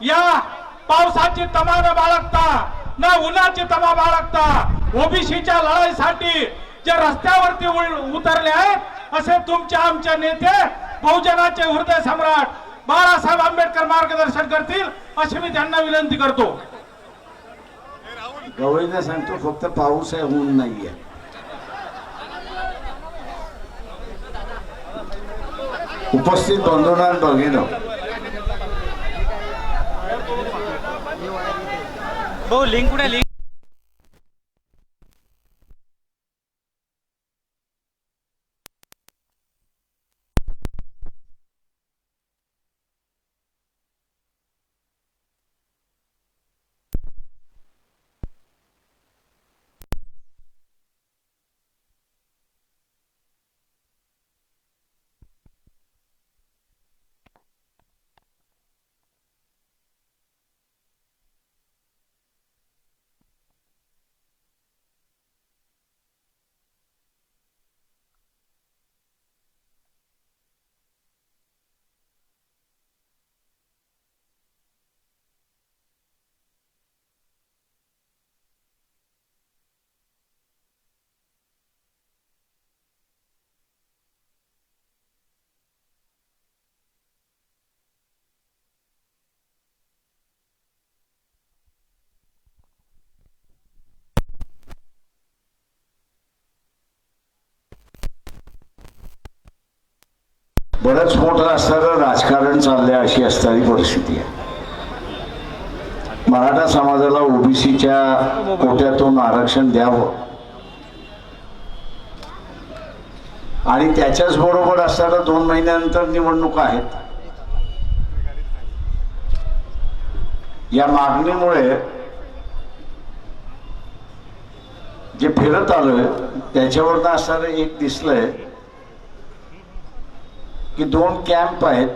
या पावसाची तमा न बाळगता न उन्हाची तमा बाळगता ओबीसीच्या लढाईसाठी जे रस्त्यावरती उतरले आहेत असे तुमच्या आमच्या नेते बहुजनाचे हृदय सम्राट बाळासाहेब आंबेडकर मार्गदर्शन करतील अशी मी त्यांना विनंती करतो. गवळीने सांगतो फक्त पाऊस आहे ऊन नाहीये. उपस्थित बंधूंना भगिनो vou link na link. बरंच मोठं असणारं राजकारण चाललंय अशी असणारी परिस्थिती आहे. मराठा समाजाला ओबीसीच्या कोट्यातून आरक्षण द्यावं. आणि त्याच्याच बरोबर असताना दोन महिन्यानंतर निवडणुका आहेत. या मागणीमुळे जे फिरत आलोय त्याच्यावरनं असणारं एक दिसलंय की दोन कॅम्प आहेत.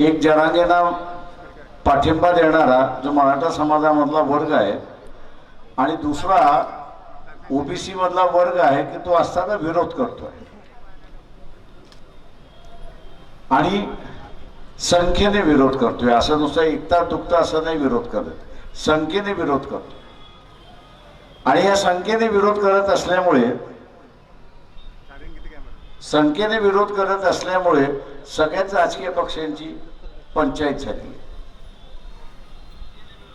एक जनांगेना पाठिंबा देणारा जो मराठा समाजामधला वर्ग आहे आणि दुसरा ओबीसी मधला वर्ग आहे की तो असताना विरोध करतोय. आणि संख्येने विरोध करतोय. असं नुसतं एकता दुखता असं नाही विरोध करत. संख्येने विरोध करतो आणि या संख्येने विरोध करत असल्यामुळे संख्येने विरोध करत असल्यामुळे सगळ्याच राजकीय पक्षांची पंचायत झाली.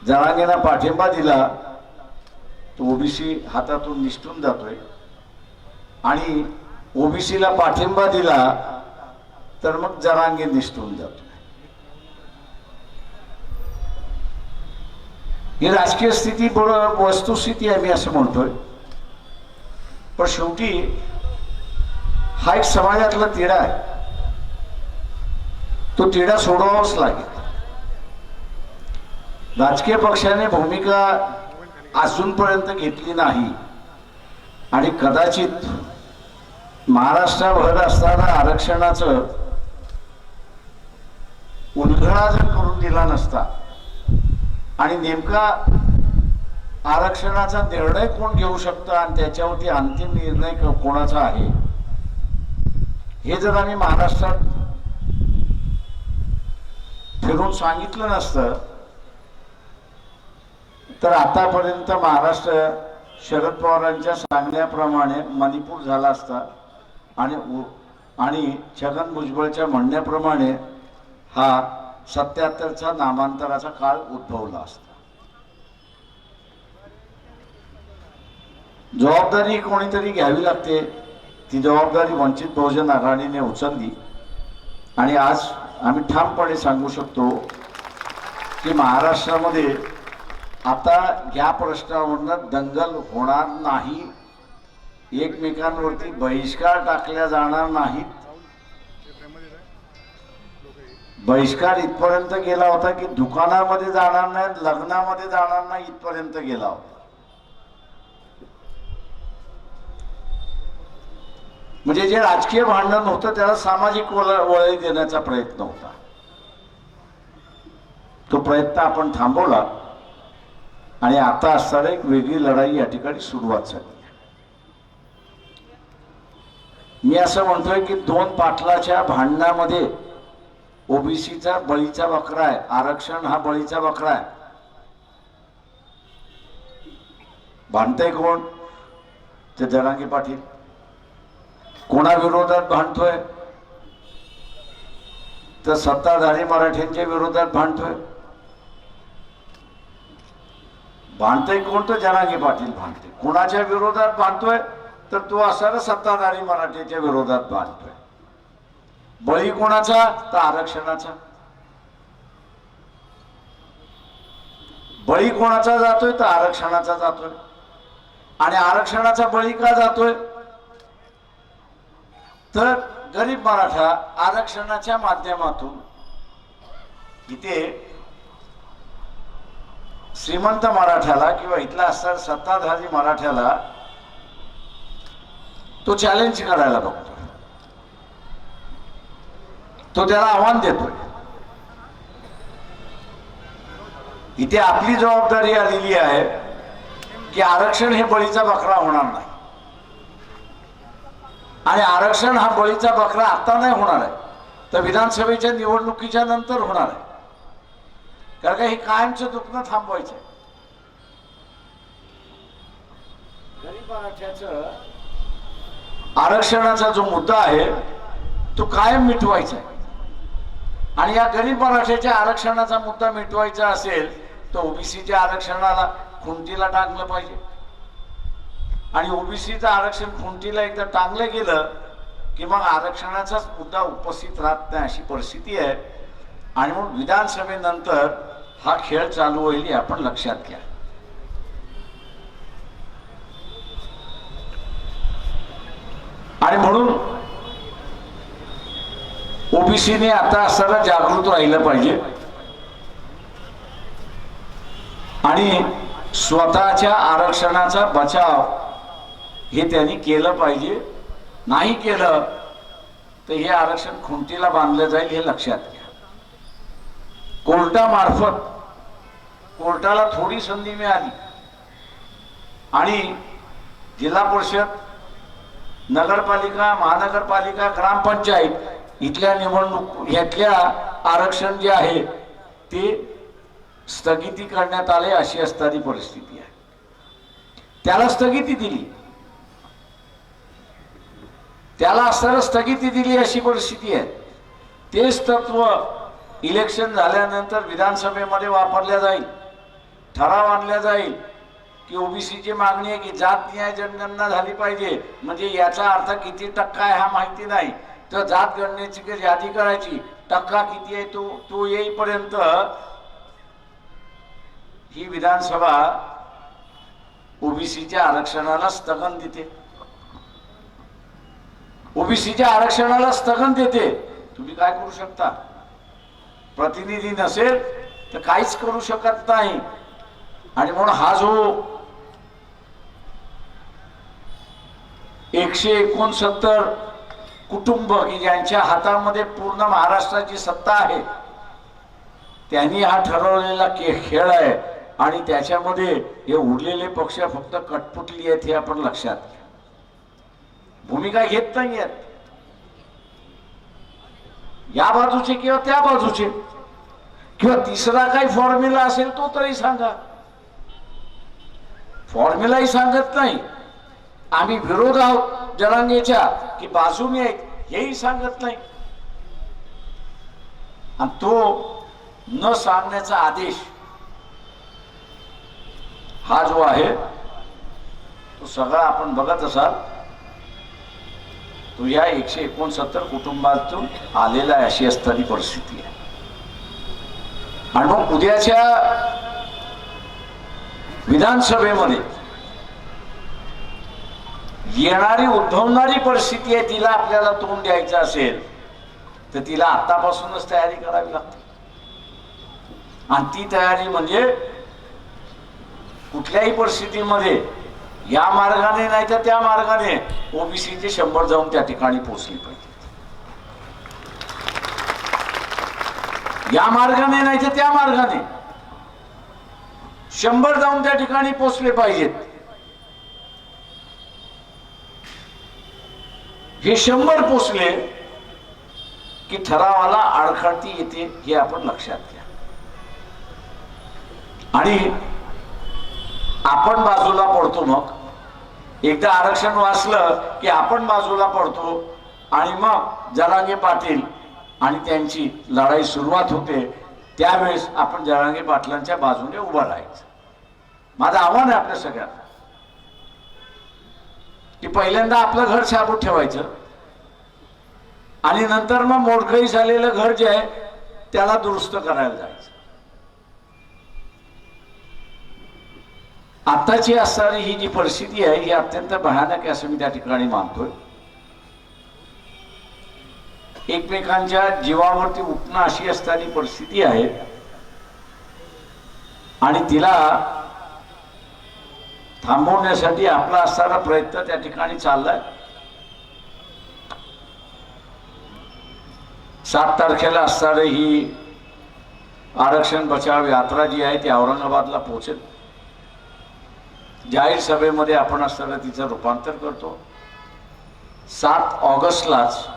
जरांगेना पाठिंबा दिला तो ओबीसी हातातून निष्ठून जातोय. आणि ओबीसीला पाठिंबा दिला तर मग जरांगे निष्ठून जातोय. ही राजकीय स्थिती बरोबर वस्तुस्थिती आहे मी असं म्हणतोय. पण शेवटी हा एक समाजातला तिढा आहे. तो तिढा सोडवावाच लागेल. राजकीय पक्षाने भूमिका अजूनपर्यंत घेतली नाही. आणि कदाचित महाराष्ट्राभर असताना आरक्षणाचं उलगडा जर करून दिला नसता आणि नेमका आरक्षणाचा निर्णय कोण घेऊ शकतं आणि त्याच्यावरती अंतिम निर्णय कोणाचा आहे? हे जर आम्ही महाराष्ट्रात फिरून सांगितलं नसतं तर आतापर्यंत महाराष्ट्र शरद पवारांच्या सांगण्याप्रमाणे मणिपूर झाला असता आणि आणि छगन भुजबळच्या म्हणण्याप्रमाणे हा सत्याहत्तरचा नामांतराचा काळ उद्भवला असता. जबाबदारी कोणीतरी घ्यावी लागते. ती जबाबदारी वंचित बहुजन आघाडीने उचलली. आणि आज आम्ही ठामपणे सांगू शकतो की महाराष्ट्रामध्ये आता या प्रश्नावरनं दंगल होणार नाही. एकमेकांवरती बहिष्कार टाकल्या जाणार नाहीत. बहिष्कार इथपर्यंत गेला होता की दुकानामध्ये जाणार नाही लग्नामध्ये जाणार नाही इथपर्यंत गेला होता. म्हणजे जे राजकीय भांडण होतं त्याला सामाजिक वळ वळी देण्याचा प्रयत्न होता. तो प्रयत्न आपण थांबवला आणि आता असताना एक वेगळी लढाई या ठिकाणी सुरुवात झाली. मी असं म्हणतोय की दोन पाटलाच्या भांडणामध्ये ओबीसीचा बळीचा बकरा आहे आरक्षण हा बळीचा बकरा आहे. भांडतय कोण? ते जरांगी पाटील. कोणा विरोधात भांडतोय? तर सत्ताधारी मराठ्यांच्या विरोधात भांडतोय? भांडतय कोण? तर पाटील भांडते कोणाच्या विरोधात भांडतोय? तर तो असणारा सत्ताधारी मराठीच्या विरोधात भांडतोय. बळी कोणाचा? तर आरक्षणाचा. बळी कोणाचा जातोय? तर आरक्षणाचा जातोय. आणि आरक्षणाचा बळी का जातोय? तर गरीब मराठा आरक्षणाच्या माध्यमातून इथे श्रीमंत मराठ्याला किंवा इथला असणार सत्ताधारी मराठ्याला तो चॅलेंज करायला बघतो तो त्याला आव्हान देतोय. इथे आपली जबाबदारी आलेली आहे की आरक्षण हे बळीचा बकरा होणार नाही. आणि आरक्षण हा बळीचा बकरा आता नाही होणार आहे. तर विधानसभेच्या निवडणुकीच्या नंतर होणार आहे. कारण का हे कायमचं दुखणं थांबवायचं आहे. गरीब आरक्षणाचा जो मुद्दा आहे तो कायम मिटवायचा आहे. आणि या गरीब मराठ्याच्या आरक्षणाचा मुद्दा मिटवायचा असेल तर ओबीसीच्या आरक्षणाला खुंटीला टाकलं पाहिजे. आणि ओबीसीचं आरक्षण खुंटीला एकदा टांगलं गेलं की मग आरक्षणाचाच मुद्दा उपस्थित राहत नाही अशी परिस्थिती आहे. आणि मग विधानसभेनंतर हा खेळ चालू होईल हे आपण लक्षात घ्या. आणि म्हणून ओबीसीने आता असताना जागृत राहिलं पाहिजे. आणि स्वतःच्या आरक्षणाचा बचाव हे त्यांनी केलं पाहिजे. नाही केलं तर हे आरक्षण खुंटीला बांधलं जाईल हे लक्षात घ्या. कोर्टामार्फत कोर्टाला थोडी संधी मिळाली. आणि जिल्हा परिषद नगरपालिका महानगरपालिका ग्रामपंचायत इथल्या निवडणूक यातल्या आरक्षण जे आहे ते स्थगिती करण्यात आले अशी असणारी परिस्थिती आहे. त्याला स्थगिती दिली. त्याला असताना स्थगिती दिली अशी परिस्थिती आहे. तेच तत्व इलेक्शन झाल्यानंतर विधानसभेमध्ये वापरल्या जाईल. ठराव आणला जाईल की ओबीसीची मागणी आहे की जात न्याय जनगणना झाली पाहिजे. म्हणजे याचा अर्थ किती टक्का आहे हा माहिती नाही. तर जात गणनेची काही यादी करायची टक्का किती आहे तो तो येईपर्यंत ही विधानसभा ओबीसीच्या आरक्षणाला स्थगन देते. ओबीसीच्या आरक्षणाला स्थगन देते. तुम्ही काय करू शकता? प्रतिनिधी नसेल तर काहीच करू शकत नाही. आणि म्हणून हा जो एकशे एकोणसत्तर कुटुंब की ज्यांच्या हातामध्ये पूर्ण महाराष्ट्राची सत्ता आहे त्यांनी हा ठरवलेला के खेळ आहे आणि त्याच्यामध्ये हे उरलेले पक्ष फक्त कटपुटली आहेत हे आपण लक्षात घ्या भूमिका घेत नाही आहेत या बाजूचे किंवा त्या बाजूचे. किंवा तिसरा काही फॉर्म्युला असेल तो तरी सांगा. फॉर्म्युलाही सांगत नाही. आम्ही विरोध आहोत जनांगेच्या की बाजूने आहेत हेही सांगत नाही. आणि तो न सांगण्याचा आदेश हा जो आहे तो सगळा आपण बघत असाल. तो या एकशे एकोणसत्तर कुटुंबातून आलेला आहे अशी असताना परिस्थिती आहे. आणि मग उद्याच्या विधानसभेमध्ये येणारी उद्भवणारी परिस्थिती आहे तिला आपल्याला तोंड द्यायचं असेल तर तिला आतापासूनच तयारी करावी लागते. आणि ती तयारी म्हणजे कुठल्याही परिस्थितीमध्ये या मार्गाने नाही तर त्या मार्गाने ओबीसीचे शंभर जाऊन त्या ठिकाणी पोहोचली पाहिजे. या मार्गाने नाही तर त्या मार्गाने शंभर जाऊन त्या ठिकाणी पोचले पाहिजेत. हे शंभर पोचले की ठरावाला आडखाटी येते हे आपण लक्षात घ्या. आणि आपण बाजूला पडतो मग. एकदा आरक्षण वाचलं की आपण बाजूला पडतो आणि मग जरांगे पाटील आणि त्यांची लढाई सुरुवात होते त्यावेळेस आपण जरांगे पाटलांच्या बाजूने उभं राहायचं. माझं आव्हान आहे आपल्या सगळ्यांना की पहिल्यांदा आपलं घर शाबूत ठेवायचं आणि नंतर मग मोडकळी झालेलं घर जे आहे त्याला दुरुस्त करायला जायचं. आत्ताची असणारी ही जी परिस्थिती आहे ही अत्यंत भयानक आहे असं मी त्या ठिकाणी मानतोय. एकमेकांच्या जीवावरती उठणं अशी असणारी परिस्थिती आहे. आणि तिला थांबवण्यासाठी आपला असणारा प्रयत्न त्या ठिकाणी चाललाय. सात तारखेला असणारी ही आरक्षण बचाव यात्रा जी आहे ती औरंगाबादला पोहोचेल. जाहीर सभेमध्ये आपण असताना तिचं रूपांतर करतो. सात ऑगस्टलाच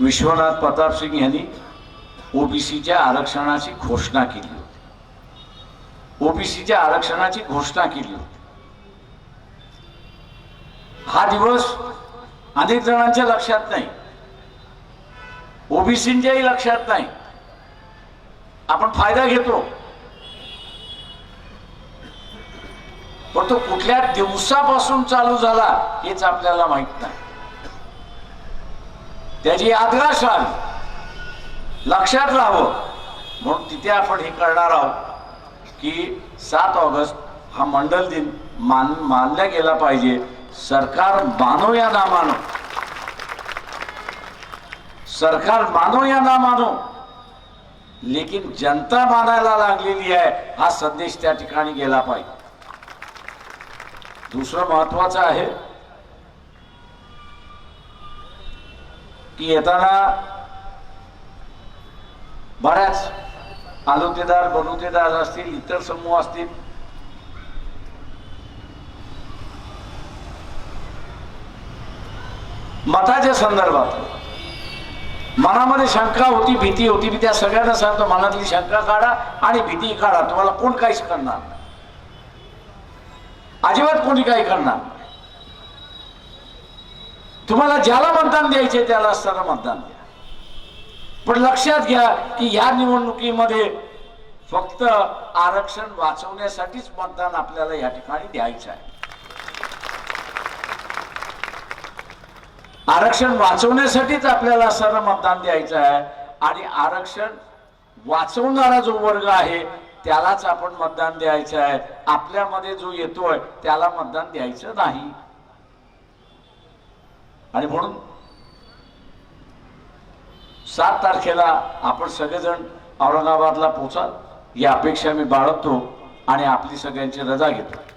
विश्वनाथ प्रताप सिंग यांनी ओबीसीच्या आरक्षणाची घोषणा केली होती. ओबीसीच्या आरक्षणाची घोषणा केली होती. हा दिवस अनेक जणांच्या लक्षात नाही. ओबीसींच्याही लक्षात नाही. आपण फायदा घेतो. पण तो कुठल्या दिवसापासून चालू झाला हेच आपल्याला माहीत नाही. त्याची यादगार आली लक्षात राहावं. म्हणून तिथे आपण हे करणार आहोत की सात ऑगस्ट हा मंडल दिन मान मानला गेला पाहिजे. सरकार मानो या ना मानो सरकार मानो या ना मानो लेकिन जनता मानायला लागलेली आहे हा संदेश त्या ठिकाणी गेला पाहिजे. दुसरं महत्वाचं आहे की येताना बऱ्याच आलोतेदार बनुतेदार असतील इतर समूह असतील मताच्या संदर्भात मनामध्ये शंका होती भीती होती मी त्या सगळ्यांना सांगतो मनातली शंका काढा आणि भीती काढा. तुम्हाला कोण काहीच करणार अजिबात कोणी काही करणार तुम्हाला ज्याला मतदान द्यायचे त्याला असताना मतदान द्या. पण लक्षात घ्या की या निवडणुकीमध्ये फक्त आरक्षण वाचवण्यासाठीच मतदान आपल्याला या ठिकाणी द्यायचं आहे. आरक्षण वाचवण्यासाठीच आपल्याला असणारं मतदान द्यायचं आहे आणि आरक्षण वाचवणारा जो वर्ग आहे त्यालाच आपण मतदान द्यायचं आहे. आपल्यामध्ये जो येतोय त्याला मतदान द्यायचं नाही. आणि म्हणून सात तारखेला आपण सगळेजण औरंगाबादला पोचाल. ही अपेक्षा मी बाळगतो आणि आपली सगळ्यांची रजा घेतो.